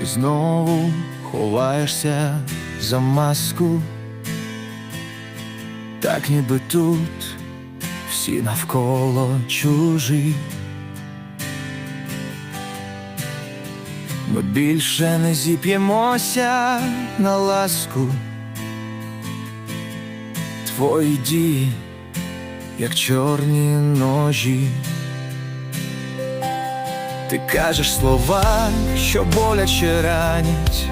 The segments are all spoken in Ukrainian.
ти знову ховаєшся за маску, так ніби тут всі навколо чужі. Ми більше не зіп'ємося на ласку. Твої дії, як чорні ножі. Ти кажеш слова, що боляче ранять,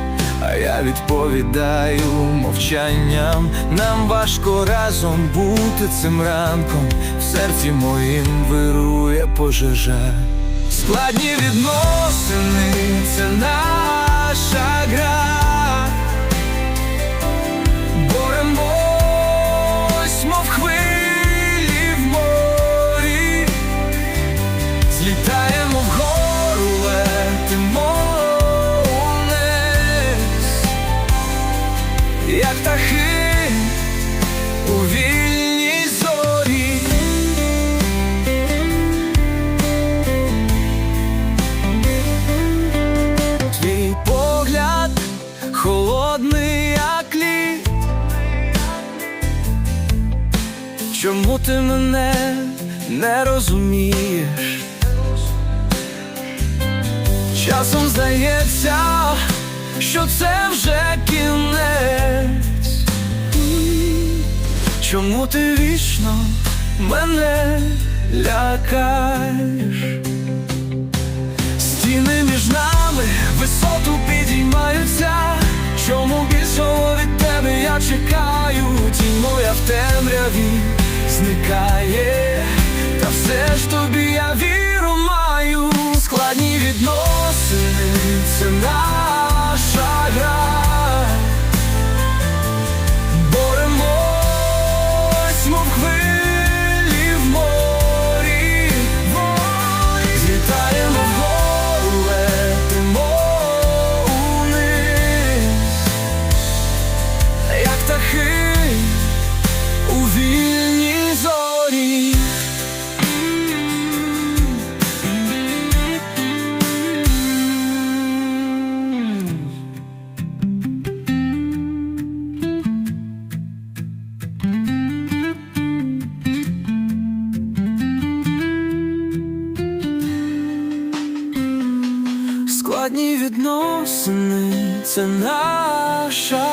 а я відповідаю мовчанням. Нам важко разом бути цим ранком, в серці моїм вирує пожежа. Складні відносини це наша гра. Боремось, мов хвилі в морі. Злітаємо холодний, як лід. Чому ти мене не розумієш? Часом здається, що це вже кінець. Чому ти вічно мене лякаєш? Темряві зникає, та все ж тобі я віру маю. Складні відносини це наша гра. Складні відносини це наша.